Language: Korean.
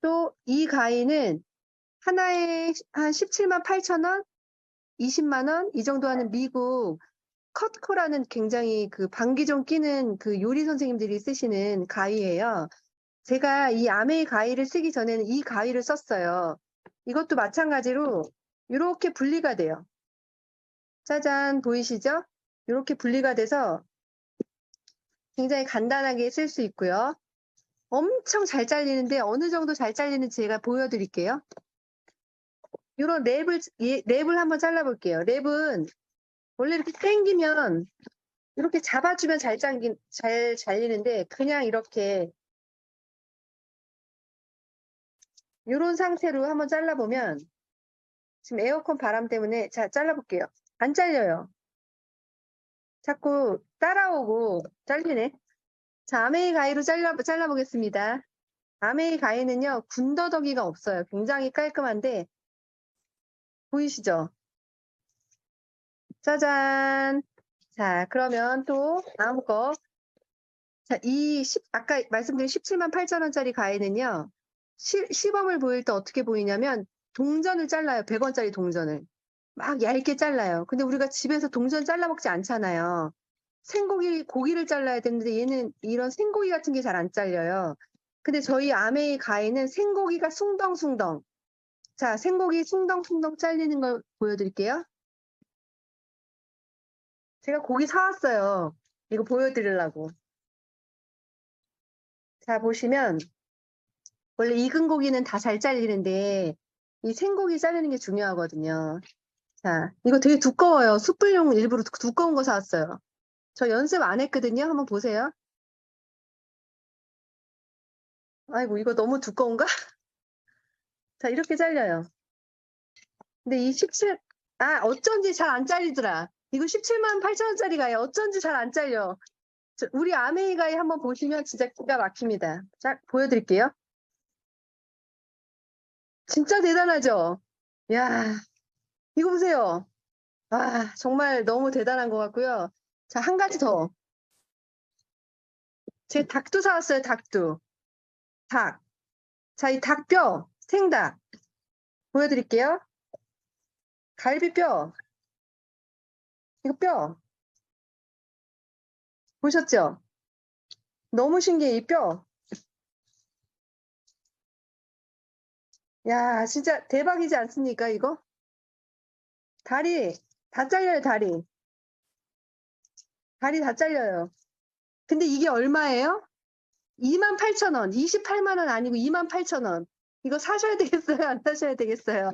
또 이 가위는 하나에 한 17만 8천 원, 20만 원 이 정도 하는 미국 컷코라는 굉장히 그 방귀 좀 끼는 그 요리 선생님들이 쓰시는 가위예요. 제가 이 아메이 가위를 쓰기 전에는 이 가위를 썼어요. 이것도 마찬가지로 이렇게 분리가 돼요. 짜잔 보이시죠? 이렇게 분리가 돼서 굉장히 간단하게 쓸 수 있고요. 엄청 잘 잘리는데 어느 정도 잘 잘리는지 제가 보여드릴게요. 이런 랩을 예, 랩을 한번 잘라볼게요. 랩은 원래 이렇게 당기면 이렇게 잡아주면 잘 잘긴 잘 잘리는데 그냥 이렇게 이런 상태로 한번 잘라보면 지금 에어컨 바람 때문에 자 잘라볼게요. 안 잘려요. 자꾸 따라오고 잘리네. 자, 아메이 가위로 잘라, 잘라보겠습니다. 아메이 가위는요, 군더더기가 없어요. 굉장히 깔끔한데, 보이시죠? 짜잔. 자, 그러면 또 다음 거. 자, 이 10, 아까 말씀드린 17만 8천 원짜리 가위는요, 시, 시범을 보일 때 어떻게 보이냐면, 동전을 잘라요. 100원짜리 동전을. 막 얇게 잘라요. 근데 우리가 집에서 동전 잘라 먹지 않잖아요. 생고기, 고기를 잘라야 되는데 얘는 이런 생고기 같은 게 잘 안 잘려요. 근데 저희 아메이 가위는 생고기가 숭덩숭덩. 자, 생고기 숭덩숭덩 잘리는 걸 보여드릴게요. 제가 고기 사왔어요. 이거 보여드리려고. 자, 보시면 원래 익은 고기는 다 잘 잘리는데 이 생고기 자르는 게 중요하거든요. 자, 이거 되게 두꺼워요. 숯불용 일부러 두- 두꺼운 거 사왔어요. 저 연습 안 했거든요. 한번 보세요. 아이고, 이거 너무 두꺼운가? 자, 이렇게 잘려요. 근데 이 17, 아, 어쩐지 잘 안 잘리더라. 이거 17만 8천 원짜리 가요. 어쩐지 잘 안 잘려. 저- 우리 아메이 가이 한번 보시면 진짜 기가 막힙니다. 자, 보여드릴게요. 진짜 대단하죠? 야 이거 보세요. 아, 정말 너무 대단한 것 같고요. 자, 한 가지 더. 제 닭도 사왔어요, 닭도. 닭. 자, 이 닭뼈, 생닭. 보여드릴게요. 갈비뼈. 이거 뼈. 보셨죠? 너무 신기해, 이 뼈. 야, 진짜 대박이지 않습니까, 이거? 다리, 다 잘려요, 다리. 다리 다 잘려요. 근데 이게 얼마예요? 28,000원, 28만 원 아니고 28,000원. 이거 사셔야 되겠어요? 안 사셔야 되겠어요?